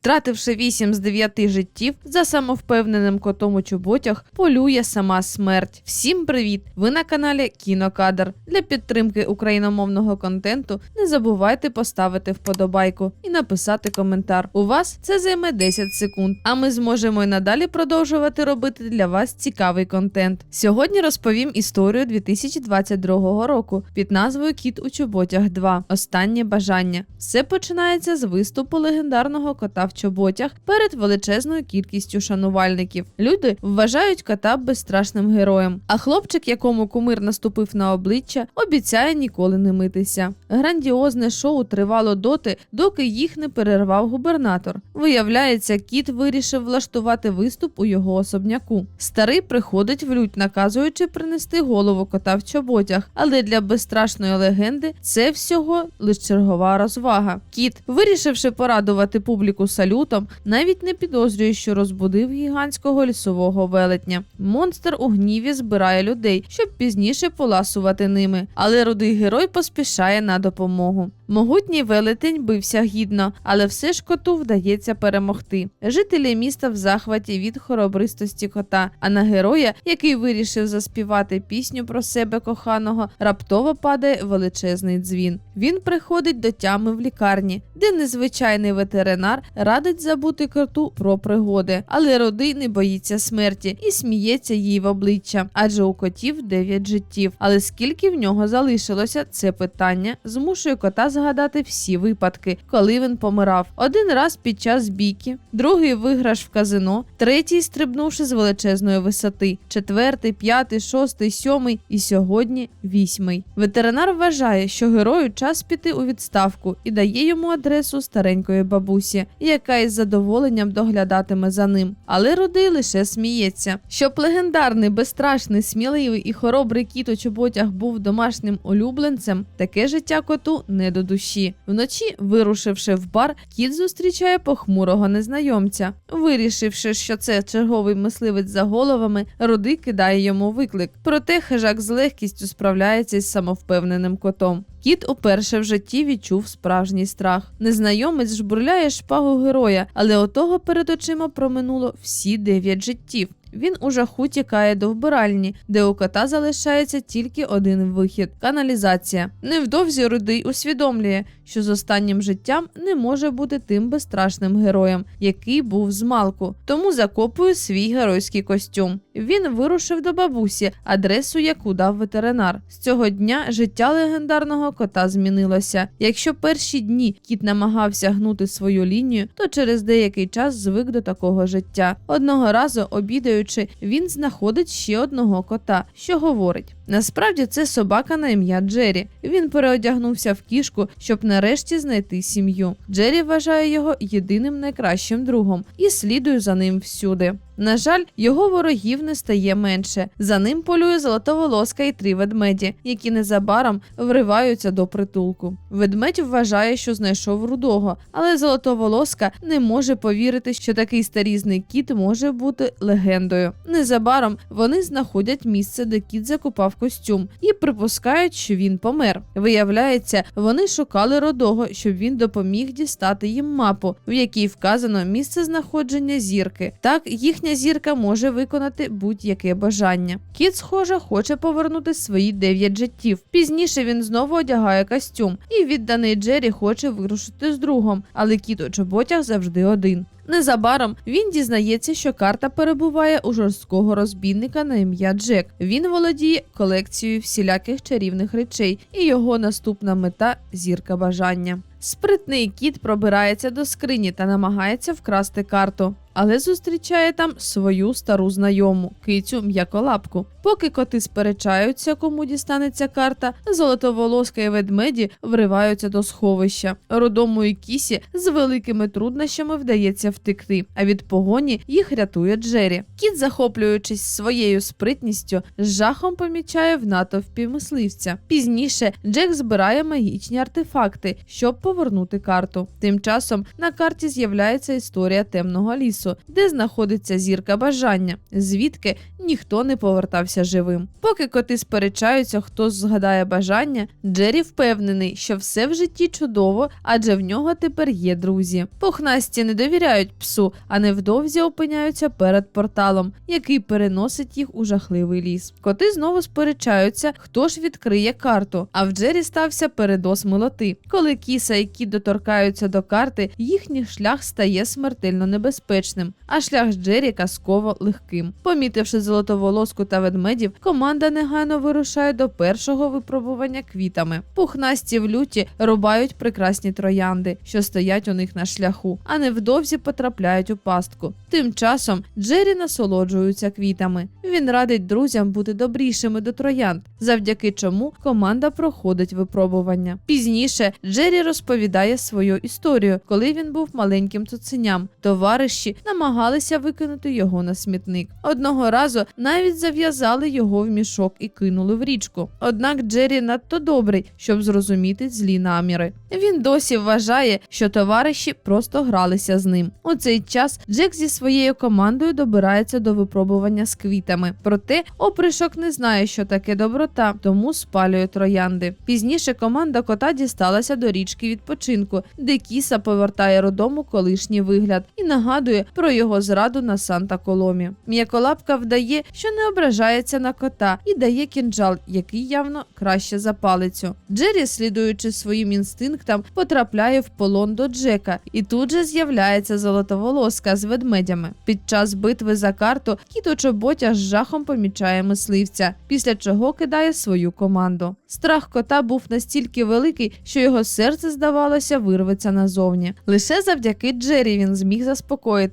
Втративши 8 з 9 життів, за самовпевненим котом у чоботях полює сама смерть. Всім привіт! Ви на каналі Кінокадр. Для підтримки україномовного контенту не забувайте поставити вподобайку і написати коментар. У вас це займе 10 секунд, а ми зможемо і надалі продовжувати робити для вас цікавий контент. Сьогодні розповім історію 2022 року під назвою Кіт у чоботях 2. Останнє бажання. Все починається з виступу легендарного кота в чоботях перед величезною кількістю шанувальників. Люди вважають кота безстрашним героєм. А хлопчик, якому кумир наступив на обличчя, обіцяє ніколи не митися. Грандіозне шоу тривало доти, доки їх не перервав губернатор. Виявляється, кіт вирішив влаштувати виступ у його особняку. Старий приходить в лють, наказуючи принести голову кота в чоботях, але для безстрашної легенди це всього лише чергова розвага. Кіт, вирішивши порадувати публіку салютом, навіть не підозрює, що розбудив гігантського лісового велетня. Монстр у гніві збирає людей, щоб пізніше поласувати ними, але рудий герой поспішає на допомогу. Могутній велетень бився гідно, але все ж коту вдається перемогти. Жителі міста в захваті від хоробристості кота, а на героя, який вирішив заспівати пісню про себе коханого, раптово падає величезний дзвін. Він приходить до тями в лікарні, де незвичайний ветеринар радить забути коту про пригоди, але родий не боїться смерті і сміється їй в обличчя, адже у котів 9 життів. Але скільки в нього залишилося, це питання змушує кота згадати всі випадки, коли він помирав. Один раз під час бійки, другий виграш в казино, третій стрибнувши з величезної висоти, четвертий, п'ятий, шостий, сьомий і сьогодні вісьмий. Ветеринар вважає, що герою час піти у відставку і дає йому адресу старенької бабусі, яка із задоволенням доглядатиме за ним. Але рудий лише сміється. Щоб легендарний, безстрашний, сміливий і хоробрий кіт у чоботях був домашнім улюбленцем, таке життя коту не до душі. Вночі, вирушивши в бар, кіт зустрічає похмурого незнайомця. Вирішивши, що це черговий мисливець за головами, рудий кидає йому виклик. Проте хижак з легкістю справляється із самовпевненим котом. Кіт уперше в житті відчув справжній страх. Незнайомець жбурляє шпагу героя, але отого перед очима проминуло всі дев'ять життів. Він у жаху тікає до вбиральні, де у кота залишається тільки один вихід каналізація. Невдовзі рудий усвідомлює, що з останнім життям не може бути тим безстрашним героєм, який був з малку, тому закопує свій геройський костюм. Він вирушив до бабусі, адресу яку дав ветеринар. З цього дня життя легендарного кота змінилося. Якщо перші дні кіт намагався гнути свою лінію, то через деякий час звик до такого життя. Одного разу обідаючи, він знаходить ще одного кота, що говорить. Насправді це собака на ім'я Джері. Він переодягнувся в кішку, щоб нарешті знайти сім'ю. Джері вважає його єдиним найкращим другом і слідує за ним всюди. На жаль, його ворогів не стає менше. За ним полює золотоволоска і три ведмеді, які незабаром вриваються до притулку. Ведмедь вважає, що знайшов рудого, але золотоволоска не може повірити, що такий старізний кіт може бути легендою. Незабаром вони знаходять місце, де кіт закопав костюм, і припускають, що він помер. Виявляється, вони шукали родого, щоб він допоміг дістати їм мапу, в якій вказано місце знаходження зірки. Так їхня зірка може виконати будь-яке бажання. Кіт, схоже, хоче повернути свої дев'ять життів. Пізніше він знову одягає костюм, і відданий Джері хоче вирушити з другом, але кіт у чоботях завжди один. Незабаром він дізнається, що карта перебуває у жорсткого розбійника на ім'я Джек. Він володіє колекцією всіляких чарівних речей, і його наступна мета зірка бажання. Спритний кіт пробирається до скрині та намагається вкрасти карту, але зустрічає там свою стару знайому кицю м'яколапку. Поки коти сперечаються, кому дістанеться карта, золотоволоска і ведмеді вриваються до сховища. Родому і кісі з великими труднощами вдається втекти, а від погоні їх рятує Джері. Кіт, захоплюючись своєю спритністю, з жахом помічає в натовпі мисливця. Пізніше Джек збирає магічні артефакти, щоб повернути карту. Тим часом на карті з'являється історія темного лісу. Кісу, де знаходиться зірка бажання, звідки ніхто не повертався живим. Поки коти сперечаються, хто згадає бажання, Джері впевнений, що все в житті чудово, адже в нього тепер є друзі. Пухнасті не довіряють псу, а невдовзі опиняються перед порталом, який переносить їх у жахливий ліс. Коти знову сперечаються, хто ж відкриє карту. А в Джері стався передос милоти. Коли кіса і кіт доторкаються до карти, їхній шлях стає смертельно небезпечним, а шлях Джері казково легким. Помітивши золотоволоску та ведмедів, команда негайно вирушає до першого випробування квітами. Пухнасті в люті рубають прекрасні троянди, що стоять у них на шляху, а невдовзі потрапляють у пастку. Тим часом Джері насолоджується квітами. Він радить друзям бути добрішими до троянд, завдяки чому команда проходить випробування. Пізніше Джері розповідає свою історію, коли він був маленьким цуценям. Товариші намагалися викинути його на смітник. Одного разу навіть зав'язали його в мішок і кинули в річку. Однак Джері надто добрий, щоб зрозуміти злі наміри. Він досі вважає, що товариші просто гралися з ним. У цей час Джек зі своєю командою добирається до випробування з квітами. Проте опришок не знає, що таке доброта, тому спалює троянди. Пізніше команда кота дісталася до річки відпочинку, де кіса повертає родому колишній вигляд і нагадує про його зраду на Санта Коломі. М'яколапка вдає, що не ображається на кота і дає кінджал, який явно краще за палицю. Джері, слідуючи своїм інстинктам, потрапляє в полон до Джека, і тут же з'являється золотоволоска з ведмедями. Під час битви за карту кіт у чоботях з жахом помічає мисливця, після чого кидає свою команду. Страх кота був настільки великий, що його серце, здавалося, вирветься назовні. Лише завдяки Джері він зміг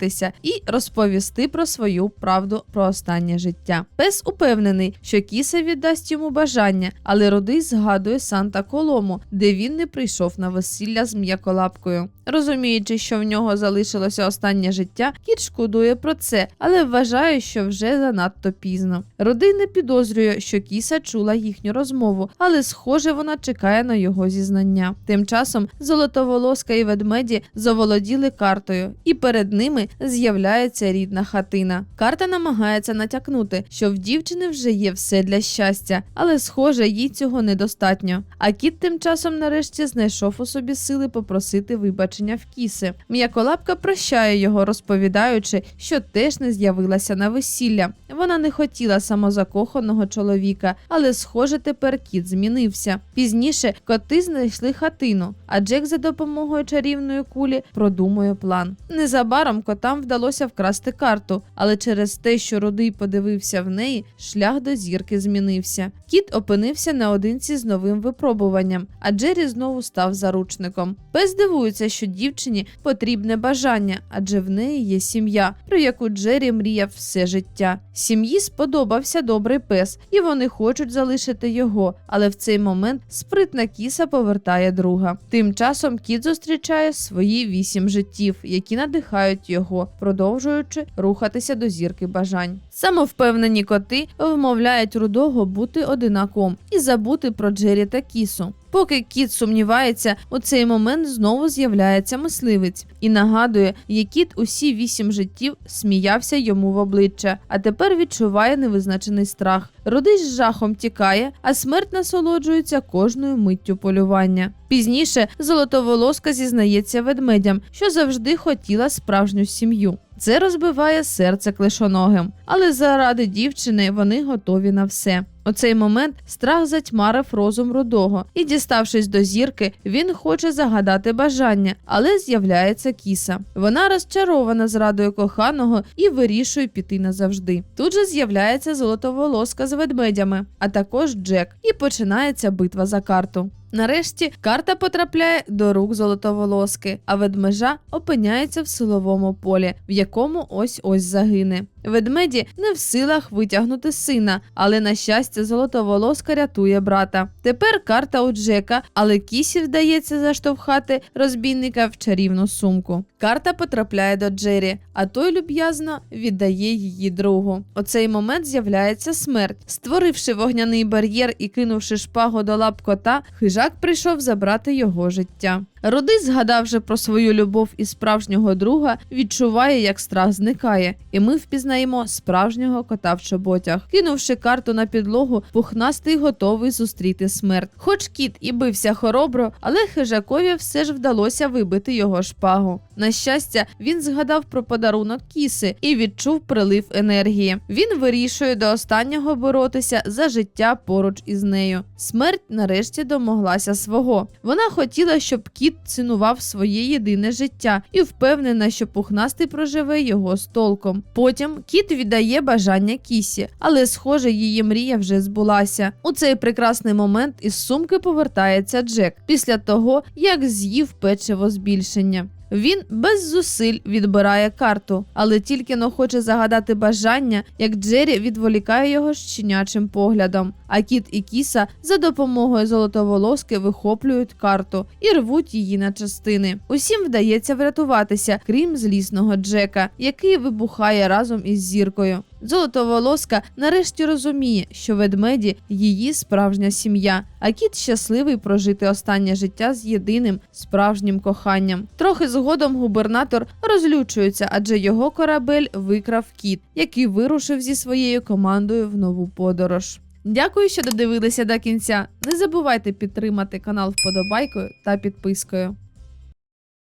заспокоїтися і розповісти про свою правду про останнє життя. Пес упевнений, що кіса віддасть йому бажання, але родий згадує Санта Колому, де він не прийшов на весілля з м'яколапкою. Розуміючи, що в нього залишилося останнє життя, кіт шкодує про це, але вважає, що вже занадто пізно. Родий не підозрює, що кіса чула їхню розмову, але схоже, вона чекає на його зізнання. Тим часом золотоволоска і ведмеді заволоділи картою, і перед ними з'являється рідна хатина. Карта намагається натякнути, що в дівчини вже є все для щастя, але схоже, їй цього недостатньо. А кіт тим часом нарешті знайшов у собі сили попросити вибачення в кіси. М'яколапка прощає його, розповідаючи, що теж не з'явилася на весілля. Вона не хотіла самозакоханого чоловіка, але схоже, тепер кіт змінився. Пізніше коти знайшли хатину, а Джек за допомогою чарівної кулі продумує план. Незабаром котам вдалося вкрасти карту, але через те, що рудий подивився в неї, шлях до зірки змінився. Кіт опинився наодинці з новим випробуванням, а Джері знову став заручником. Пес дивується, що дівчині потрібне бажання, адже в неї є сім'я, про яку Джері мріяв все життя. Сім'ї сподобався добрий пес, і вони хочуть залишити його, але в цей момент спритна кіса повертає друга. Тим часом кіт зустрічає свої вісім життів, які надихають його, продовжуючи рухатися до зірки бажань. Самовпевнені коти вмовляють рудого бути одинаком і забути про Джері та кісу. Поки кіт сумнівається, у цей момент знову з'являється мисливець і нагадує, як кіт усі вісім життів сміявся йому в обличчя, а тепер відчуває невизначений страх. Рудий з жахом тікає, а смерть насолоджується кожною миттю полювання. Пізніше золотоволоска зізнається ведмедям, що завжди хотіла справжню сім'ю. Це розбиває серце клишоногим, але заради дівчини вони готові на все. У цей момент страх затьмарив розум рудого, і, діставшись до зірки, він хоче загадати бажання, але з'являється кіса. Вона розчарована зрадою коханого і вирішує піти назавжди. Тут же з'являється золотоволоска з ведмедями, а також Джек, і починається битва за карту. Нарешті карта потрапляє до рук золотоволоски, а ведмежа опиняється в силовому полі, в якому ось ось загине. Ведмеді не в силах витягнути сина, але на щастя, золотоволоска рятує брата. Тепер карта у Джека, але кісі вдається заштовхати розбійника в чарівну сумку. Карта потрапляє до Джері, а той люб'язно віддає її другу. У цей момент з'являється смерть. Створивши вогняний бар'єр і кинувши шпагу до лап кота, хижак прийшов забрати його життя. Рудий, згадавши про свою любов і справжнього друга, відчуває, як страх зникає, і ми впізнаємо справжнього кота в чоботях. Кинувши карту на підлогу, пухнастий готовий зустріти смерть. Хоч кіт і бився хоробро, але хижакові все ж вдалося вибити його шпагу. На щастя, він згадав про подарунок кіси і відчув прилив енергії. Він вирішує до останнього боротися за життя поруч із нею. Смерть нарешті домоглася свого. Вона хотіла, щоб кіт цінував своє єдине життя і впевнена, що пухнастий проживе його з толком. Потім кіт віддає бажання кісі, але, схоже, її мрія вже збулася. У цей прекрасний момент із сумки повертається Джек після того, як з'їв печиво збільшення. Він без зусиль відбирає карту, але тільки но хоче загадати бажання, як Джері відволікає його щенячим поглядом. А кіт і кіса за допомогою золотоволоски вихоплюють карту і рвуть її на частини. Усім вдається врятуватися, крім злісного Джека, який вибухає разом із зіркою. Золотоволоска нарешті розуміє, що ведмеді її справжня сім'я, а кіт щасливий прожити останнє життя з єдиним справжнім коханням. Трохи згодом губернатор розлючується, адже його корабель викрав кіт, який вирушив зі своєю командою в нову подорож. Дякую, що додивилися до кінця. Не забувайте підтримати канал вподобайкою та підпискою.